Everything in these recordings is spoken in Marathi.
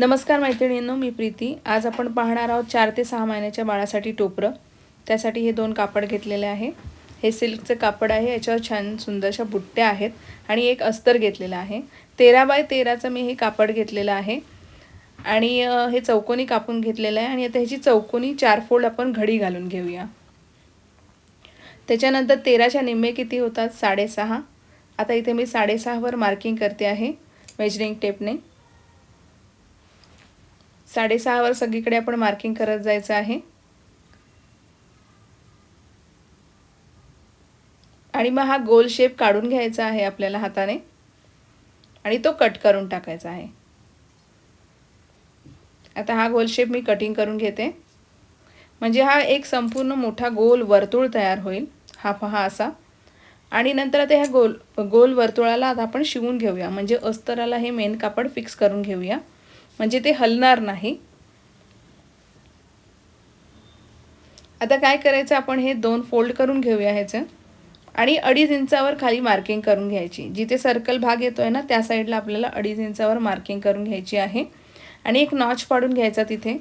नमस्कार मैत्रिणींनो मी प्रीती. आज आपण पाहणार आहोत चार ते सहा महिन्याच्या बाळासाठी टोपरं. त्यासाठी हे दोन कापड घेतलेले आहे. हे सिल्कचं कापड आहे याच्यावर छान सुंदरशा बुट्ट्या आहेत आणि एक अस्तर घेतलेलं आहे. तेरा बाय तेराचं मी हे कापड घेतलेलं आहे. आणि हे चौकोनी कापून घेतलेलं आहे आणि आता ह्याची चौकोनी चार फोल्ड आपण घडी घालून घेऊया. त्याच्यानंतर तेराच्या निम्मे किती होतात? साडेसहा. आता इथे मी साडेसहावर मार्किंग करते आहे मेजरिंग टेपने साडेसहावर सगळीकडे आपण मार्किंग करत जायचं आहे. आणि मग हा गोल शेप काढून घ्यायचा आहे आपल्याला हाताने. आणि तो कट करून टाकायचा आहे. आता हा गोल शेप मी कटिंग करून घेते. म्हणजे हा एक संपूर्ण मोठा गोल वर्तुळ तयार होईल. हा पहा असा. आणि नंतर आता ह्या गोल गोल वर्तुळाला आता आपण शिवून घेऊया. म्हणजे अस्तराला हे मेन कापड फिक्स करून घेऊया. म्हणजे ते हलणार नाही. आता काय करायचं? आपण हे दोन फोल्ड करून घेऊया ह्याचं. आणि अडीच इंचावर खाली मार्किंग करून घ्यायची. जिथे सर्कल भाग येतो आहे ना त्या साईडला आपल्याला अडीच इंचावर मार्किंग करून घ्यायची आहे. आणि एक नॉच पाडून घ्यायचा तिथे.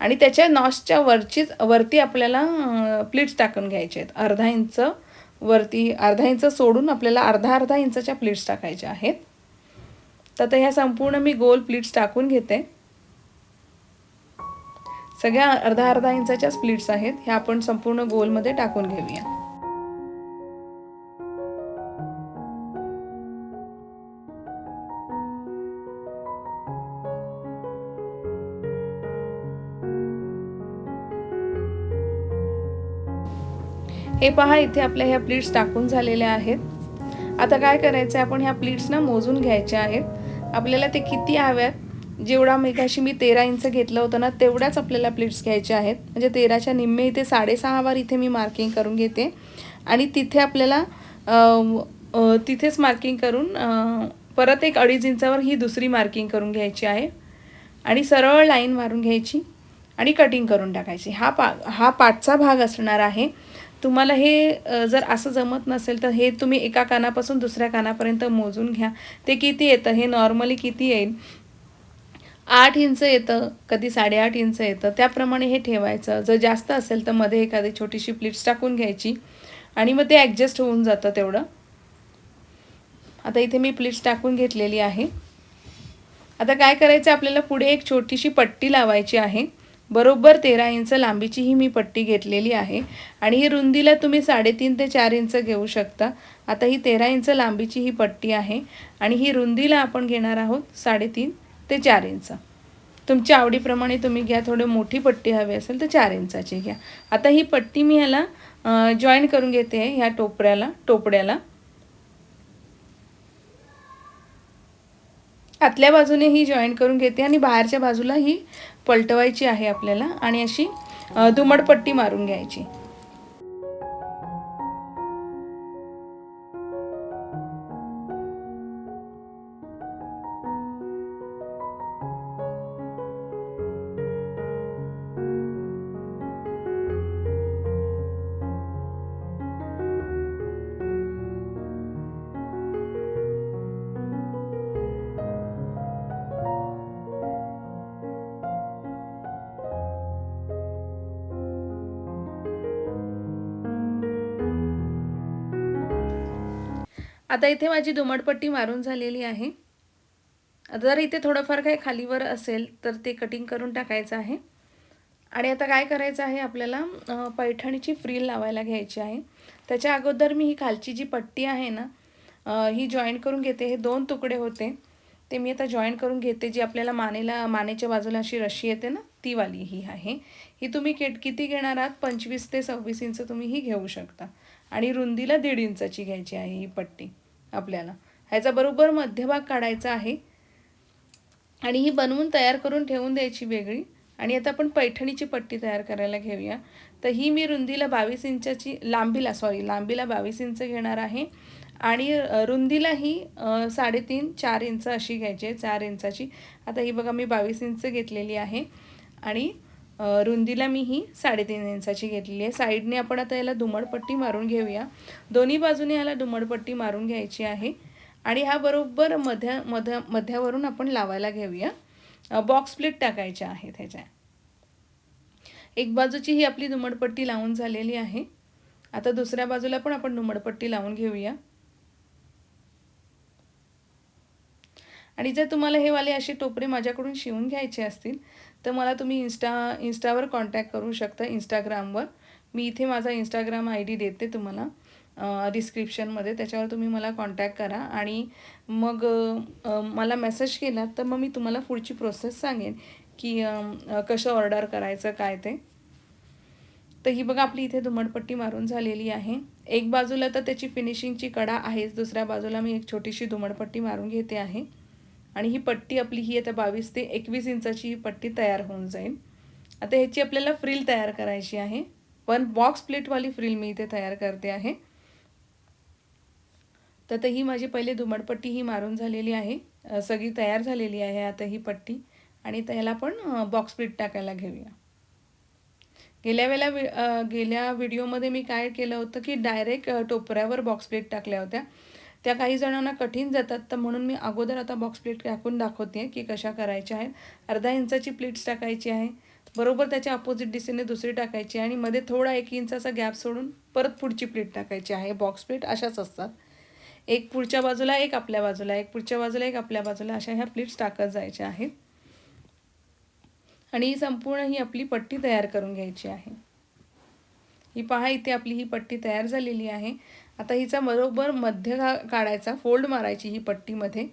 आणि त्याच्या नॉचच्या वरचीच वरती आपल्याला प्लीट्स टाकून घ्यायचे आहेत. अर्धा इंच वरती अर्धा इंच सोडून आपल्याला अर्धा अर्धा इंचाच्या प्लेट्स टाकायच्या आहेत. तर आता ह्या संपूर्ण मी गोल प्लीट्स टाकून घेते. सगळ्या अर्धा अर्धा इंचाच्या स्प्लिट्स आहेत ह्या आपण संपूर्ण गोलमध्ये टाकून घेऊया. हे पहा इथे आपल्या ह्या प्लीट्स टाकून झालेल्या आहेत. आता काय करायचं आहे आपण ह्या प्लीट्सना मोजून घ्यायच्या आहेत. आपल्याला ते किती हव्यात? जेवढा मेघाशी मी तेरा इंच घेतलं होतं ना तेवढ्याच आपल्याला प्लेट्स घ्यायच्या आहेत. म्हणजे तेराच्या निम्मे इथे साडेसहावर इथे मी मार्किंग करून घेते. आणि तिथे आपल्याला तिथेच मार्किंग करून परत एक अडीच इंचावर ही दुसरी मार्किंग करून घ्यायची आहे. आणि सरळ लाईन मारून घ्यायची आणि कटिंग करून टाकायची. हा पा हा पाठचा भाग असणार आहे. तुम्हाला हे जर असं जमत नसेल तर हे तुम्ही एका कानापासून दुसऱ्या कानापर्यंत मोजून घ्या. ते किती येतं? हे नॉर्मली किती येईल? आठ इंच येतं कधी साडेआठ इंच येतं. त्याप्रमाणे हे ठेवायचं. जर जास्त असेल तर मध्ये एखादी छोटीशी प्लेट्स टाकून घ्यायची. आणि मग ते ॲडजस्ट होऊन जातं तेवढं. आता इथे मी प्लेट्स टाकून घेतलेली आहे. आता काय करायचं? आपल्याला पुढे एक छोटीशी पट्टी लावायची आहे. बरोबर तेरा इंच लांबीची ही मी पट्टी घेतलेली आहे. आणि ही रुंदीला तुम्ही साडेतीन ते चार इंच घेऊ शकता. आता ही तेरा इंच लांबीची ही पट्टी आहे. आणि ही रुंदीला आपण घेणार आहोत साडेतीन ते चार इंच. तुमच्या आवडीप्रमाणे तुम्ही घ्या. थोडी मोठी पट्टी हवी असेल तर चार इंचाची घ्या. आता ही पट्टी मी ह्याला जॉईन करून घेते ह्या टोपऱ्याला टोपड्याला आतल्या बाजूने ही जॉईन करून घेते आणि बाहेरच्या बाजूला ही पलटवायची आहे आपल्याला आणि अशी अ, दुमडपट्टी मारून घ्यायची. आता इथे माझी दुमडपट्टी मारून झालेली आहे. जर इथे थोडंफार काही खालीवर असेल तर ते कटिंग करून टाकायचं आहे. आणि आता काय करायचं आहे आपल्याला पैठणीची फ्रील लावायला घ्यायची आहे. त्याच्या अगोदर मी ही खालची जी पट्टी आहे ना ही जॉईन करून घेते. हे दोन तुकडे होते. ते मी आता जॉईन करून घेते जी आपल्याला मानेला मानेच्या बाजूला अशी रशी येते ना ती वाली ही आहे. ही तुम्ही केट किती घेणार आहात? पंचवीस ते सव्वीस इंच तुम्ही ही घेऊ शकता. आणि रुंदीला दीड इंचाची घ्यायची आहे ही पट्टी आपल्याला. ह्याचा बरोबर मध्यभाग काढायचा आहे. आणि ही बनवून तयार करून ठेवून द्यायची वेगळी. आणि आता आपण पैठणीची पट्टी तयार करायला घेऊया. तर ही मी रुंदीला बावीस इंचाची लांबीला सॉरी लांबीला बावीस इंच घेणार आहे. आणि रुंदीला ही साडेतीन चार इंच अशी घ्यायची आहे चार इंचाची. आता ही बघा मी बावीस इंच घेतलेली आहे. आणि रुंदीला मी ही साडेतीन इंचाची घेतलेली आहे. साईडने आपण आता याला दुमडपट्टी मारून घेऊया. दोन्ही बाजूने याला दुमडपट्टी मारून घ्यायची आहे. आणि हा बरोबर मध्या मध्या मध्यावरून आपण लावायला घेऊया. बॉक्स प्लेट टाकायच्या आहेत ह्याच्या. एक बाजूची ही आपली दुमडपट्टी लावून झालेली आहे. आता दुसऱ्या बाजूला पण आपण दुमडपट्टी लावून घेऊया. आणि जर तुम्हाला हे वाले असे टोपरे माझ्याकडून शिवून घ्यायचे असतील तर मला तुम्ही इन्स्टा इन्स्टावर कॉन्टॅक्ट करू शकता इंस्टाग्रामवर मी इथे माझा इंस्टाग्राम आय डी देते तुम्हाला डिस्क्रिप्शनमध्ये त्याच्यावर तुम्ही मला कॉन्टॅक्ट करा आणि मग मला मेसेज केला तर मग मी तुम्हाला पुढची प्रोसेस सांगेन की कसं ऑर्डर करायचं काय ते. तर ही बघा आपली इथे धुमडपट्टी मारून झालेली आहे. एक बाजूला तर त्याची फिनिशिंगची कडा आहेच दुसऱ्या बाजूला मी एक छोटीशी धुमडपट्टी मारून घेते आहे. आणि ही पट्टी आपली ही आता बावीस ते एकवीस इंचाची ही पट्टी तयार होऊन जाईल. आता ह्याची आपल्याला फ्रिल तयार करायची आहे. पण बॉक्स प्लेटवाली फ्रिल मी इथे तयार करते आहे. तर ही माझी पहिले धुमडपट्टी ही मारून झालेली आहे. सगळी तयार झालेली आहे आता ही पट्टी. आणि त्याला पण बॉक्स प्लेट टाकायला घेऊया. गेल्या वेळेला गेल्या व्हिडिओमध्ये मी काय केलं होतं की डायरेक्ट टोपऱ्यावर बॉक्स प्लेट टाकल्या होत्या. त्या काही जणांना कठीण जातात तर म्हणून मी अगोदर आता बॉक्स प्लेट टाकून दाखवते की कशा करायच्या आहेत. अर्धा इंचाची प्लेट्स टाकायची आहे. बरोबर त्याच्या अपोजिट दिशेने दुसरी टाकायची आणि मध्ये थोडा एक इंचाचा गॅप सोडून परत पुढची प्लेट टाकायची आहे. बॉक्स प्लेट अशाच असतात. एक पुढच्या बाजूला एक आपल्या बाजूला एक पुढच्या बाजूला एक आपल्या बाजूला अशा ह्या प्लेट्स टाकत जायच्या आहेत. आणि ही संपूर्ण ही आपली पट्टी तयार करून घ्यायची आहे. ही पहा इथे आपली ही पट्टी तयार झालेली आहे. आता हिचा बरोबर मध्य काढायचा फोल्ड मारायची ही पट्टीमध्ये.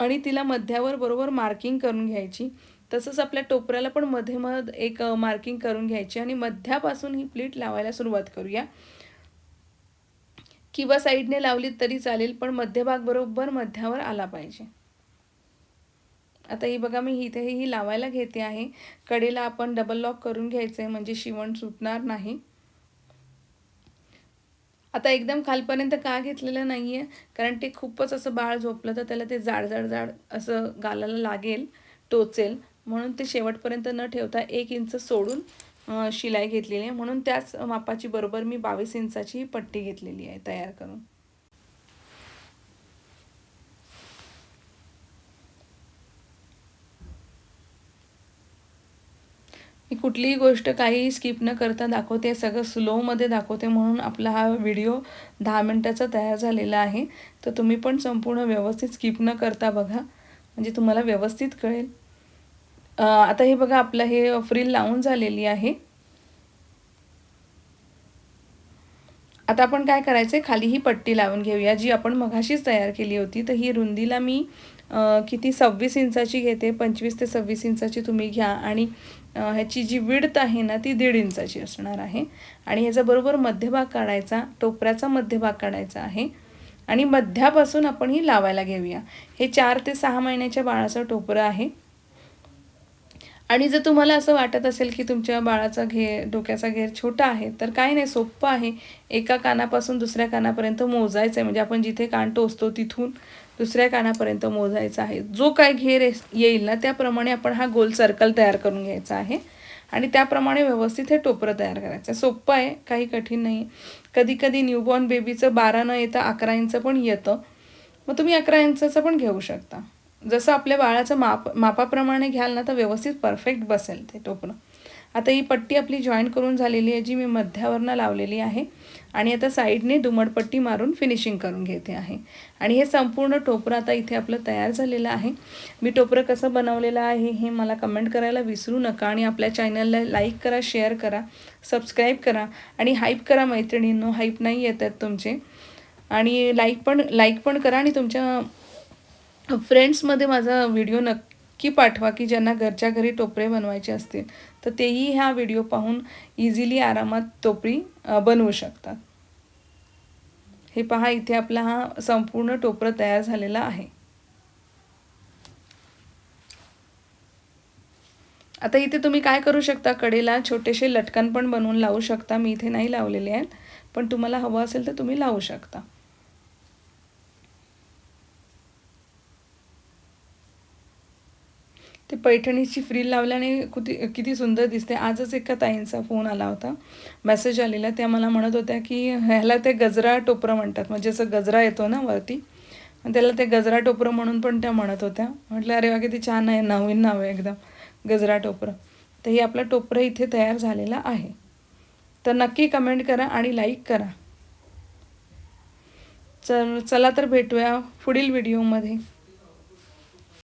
आणि तिला मध्यावर बरोबर मार्किंग करून घ्यायची. तसंच आपल्या टोपऱ्याला पण मध्ये मध एक मार्किंग करून घ्यायची. आणि मध्यापासून ही प्लेट लावायला सुरुवात करूया. किंवा साईडने लावली तरी चालेल पण मध्यभाग बरोबर मध्यावर आला पाहिजे. आता ही बघा मी इथे ही लावायला घेते आहे. कडेला आपण डबल लॉक करून घ्यायचं आहे म्हणजे शिवण सुटणार नाही. आता एकदम खालपर्यंत का घेतलेलं नाही आहे कारण ते खूपच असं बाळ झोपलं तर त्याला ते जाड जाड जाड असं गालाला लागेल टोचेल. म्हणून ते शेवटपर्यंत न ठेवता एक इंच सोडून शिलाई घेतलेली आहे. म्हणून त्याच मापाची बरोबर मी बावीस इंचाची पट्टी घेतलेली आहे तयार करून. मी कुठलीही गोष्ट काही स्किप न करता दाखवते सगळं स्लोमध्ये दाखवते म्हणून आपला हा व्हिडिओ दहा मिनटाचा तयार झालेला आहे. तर तुम्ही पण संपूर्ण व्यवस्थित स्किप न करता बघा. म्हणजे तुम्हाला व्यवस्थित कळेल. आता हे बघा आपलं हे फ्रील लावून झालेली आहे. आता आपण काय करायचं आहे खाली ही पट्टी लावून घेऊया जी आपण मघाशीच तयार केली होती. तर ही रुंदीला मी किती सव्वीस इंचाची घेते पंचवीस ते सव्वीस इंचाची तुम्ही घ्या आणि ह्याची जी विडत आहे ना ती दीड इंचाची असणार आहे. आणि ह्याचा बरोबर मध्यभाग काढायचा टोपऱ्याचा मध्यभाग काढायचा आहे. आणि मध्यापासून आपण ही लावायला घेऊया. हे चार ते सहा महिन्याच्या बाळाचं टोपरं आहे. आणि जर तुम्हाला असं वाटत असेल की तुमच्या बाळाचा घे डोक्याचा घेर छोटा आहे तर काही नाही सोप्पं आहे. एका कानापासून दुसऱ्या कानापर्यंत मोजायचं आहे म्हणजे आपण जिथे कान टोचतो तिथून दुसऱ्या कानापर्यंत मोजायचा आहे. जो काय घेर येईल ना त्याप्रमाणे आपण हा गोल सर्कल तयार करून घ्यायचा आहे. आणि त्याप्रमाणे व्यवस्थित हे टोपरं तयार करायचं आहे. सोपं आहे काही कठीण नाही. कधी कधी न्यूबॉर्न बेबीचं बारा न येतं अकरा इंच पण येतं. मग तुम्ही अकरा इंचाचं पण घेऊ शकता. जसं आपल्या बाळाचं माप मापाप्रमाणे घ्याल ना तर व्यवस्थित परफेक्ट बसेल ते टोपरं. आता ही पट्टी आपली जॉईन करून झालेली आहे जी मी मध्यावरनं लावलेली आहे. आणि आता साईडने दुमडपट्टी मारून फिनिशिंग करून घेते आहे. आणि हे संपूर्ण टोपरं आता इथे आपलं तयार झालेलं आहे. मी टोपरं कसं बनवलेलं आहे हे मला कमेंट करायला विसरू नका आणि आपल्या चॅनलला लाईक करा शेअर करा सबस्क्राईब करा आणि हाईप करा मैत्रिणींनो हाईप नाही येत आहेत तुमचे. आणि लाईक पण लाईक पण करा आणि तुमच्या फ्रेंड्समध्ये माझा व्हिडिओ नक्की की पाठवा की ज्यांना घरच्या घरी टोपरे बनवायचे असतील. तर तेही ह्या व्हिडिओ पाहून इझिली आरामात टोपरी बनवू शकतात. हे पहा इथे आपला हा संपूर्ण टोपरं तयार झालेला आहे. आता इथे तुम्ही काय करू शकता? कडेला छोटेसे लटकन पण बनवून लावू शकता. मी इथे नाही लावलेले आहेत पण तुम्हाला हवं असेल तर तुम्ही लावू शकता. ते पैठणीची फ्रील लावल्याने कुती किती सुंदर दिसते. आजच एका ताईंचा फोन आला होता. मेसेज आलेला. त्या मला म्हणत होत्या की ह्याला ते गजरा टोपरं म्हणतात. म्हणजे असं गजरा येतो ना वरती. त्याला ते गजरा टोपरं म्हणून पण त्या म्हणत होत्या. म्हटलं अरे वा किती छान आहे. नवीन नाव आहे एकदम. गजरा टोपरं. तर हे आपलं टोपरं इथे तयार झालेलं आहे. तर नक्की कमेंट करा आणि लाईक करा. चल चला तर भेटूया पुढील व्हिडिओमध्ये